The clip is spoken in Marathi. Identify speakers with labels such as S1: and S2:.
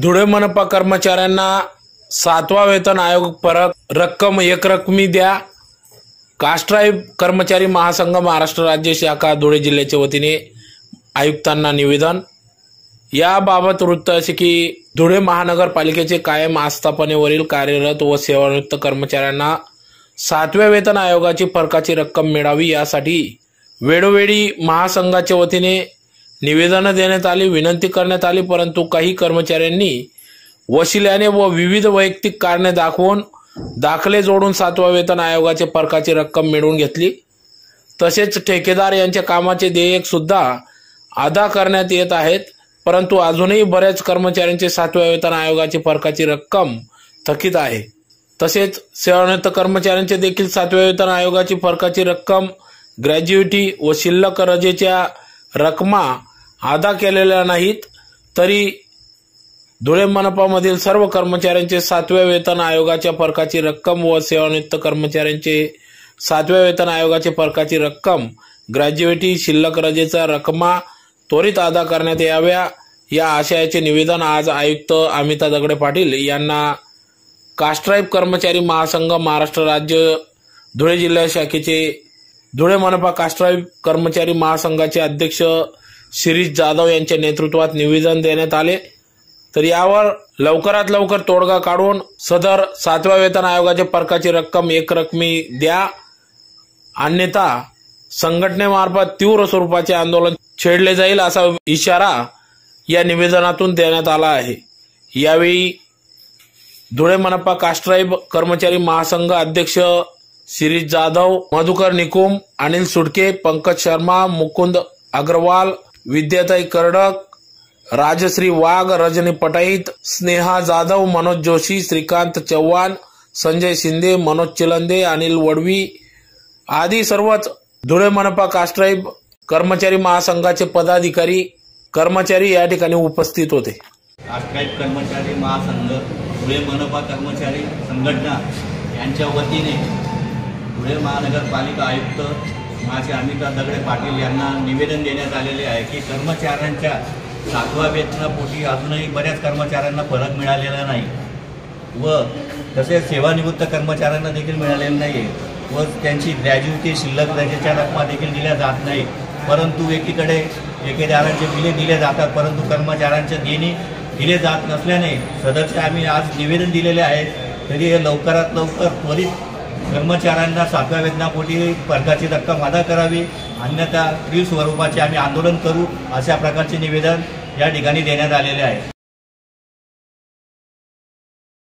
S1: धुळे मनपा कर्मचाऱ्यांना सातवा वेतन आयोग परत रक्कम एकरकमी द्या. कास्ट्राईब कर्मचारी महासंघ महाराष्ट्र राज्य शाखा धुळे जिल्ह्याच्या वतीने आयुक्तांना निवेदन. याबाबत वृत्त असे की धुळे महानगरपालिकेचे कायम आस्थापनेवरील कार्यरत व सेवानिवृत्त कर्मचाऱ्यांना सातव्या वेतन आयोगाची फरकाची रक्कम मिळावी यासाठी वेळोवेळी महासंघाच्या वतीने निवेदनं देण्यात आली विनंती करण्यात आली परंतु काही कर्मचाऱ्यांनी वशिल्याने व विविध वैयक्तिक कारणे दाखवून दाखले जोडून सातवा वेतन आयोगाचे फरकाची रक्कम मिळवून घेतली. तसेच ठेकेदार यांच्या कामाचे देयक सुद्धा अदा करण्यात येत आहेत. परंतु अजूनही बऱ्याच कर्मचाऱ्यांचे सातव्या वेतन आयोगाची फरकाची रक्कम थकीत आहे. तसेच सेवानिवृत्त कर्मचाऱ्यांचे देखील सातव्या वेतन आयोगाची फरकाची रक्कम ग्रॅज्युएटी व शिल्लक रजेच्या रकमा अदा केलेल्या नाहीत तरी धुळे मनपामधील सर्व कर्मचाऱ्यांचे सातव्या वेतन आयोगाच्या फरकाची रक्कम व सेवानिवृत्त कर्मचाऱ्यांचे सातव्या वेतन आयोगाच्या फरकाची रक्कम ग्रॅज्युएटी शिल्लक रजेचा रकमा त्वरित अदा करण्यात याव्या या आशयाचे निवेदन आज आयुक्त अमिता दगडे पाटील यांना कास्ट्राईब कर्मचारी महासंघ महाराष्ट्र राज्य धुळे जिल्हा शाखेचे धुळे मनपा कास्ट्राईब कर्मचारी महासंघाचे अध्यक्ष शिरीष जाधव यांच्या नेतृत्वात निवेदन देण्यात आले. तर यावर लवकरात लवकर तोडगा काढून सदर सातव्या वेतन आयोगाच्या फरकाची रक्कम एकरकमी द्या. अन्यथा संघटनेमार्फत तीव्र स्वरूपाचे आंदोलन छेडले जाईल असा इशारा या निवेदनातून देण्यात आला आहे. यावेळी धुळे मनपा कास्ट्राईब कर्मचारी महासंघ अध्यक्ष शिरीष जाधव मधुकर निकुम अनिल सुडके पंकज शर्मा मुकुंद अग्रवाल विद्याताई कर्डक राजश्री वाघ रजनी पटाईत स्नेहा जाधव मनोज जोशी श्रीकांत चव्हाण संजय शिंदे मनोज चिलंदे अनिल वडवी आदी सर्वच धुळे मनपा कास्ट्राईब कर्मचारी महासंघाचे पदाधिकारी कर्मचारी या ठिकाणी उपस्थित होते.
S2: कास्ट्राईब कर्मचारी महासंघ धुळे मनपा कर्मचारी संघटना यांच्या वतीने धुळे महानगरपालिका आयुक्त माझे अमिता दगडे पाटील यांना निवेदन देण्यात आलेले आहे की कर्मचाऱ्यांच्या सातवा वेतनापोटी अजूनही बऱ्याच कर्मचाऱ्यांना फरक मिळालेला नाही. व तसेच सेवानिवृत्त कर्मचाऱ्यांना देखील मिळालेलं नाही आहे व त्यांची ग्रॅज्युएटी शिल्लक रजेच्या रकमा देखील दिल्या जात नाही. परंतु एकीकडे ठेकेदारांचे बिले दिले जातात परंतु कर्मचाऱ्यांचे देणे दिले जात नसल्याने सदस्य आम्ही आज निवेदन दिलेले आहे. तरी हे लवकरात लवकर त्वरित कर्मचाऱ्यांना सातव्या वेतनापोटी फरकाची रक्कम अदा करावी. अन्यथा तीव्र स्वरूपाचे आम्ही आंदोलन करू अशा प्रकारचे निवेदन या ठिकाणी देण्यात आलेले आहे.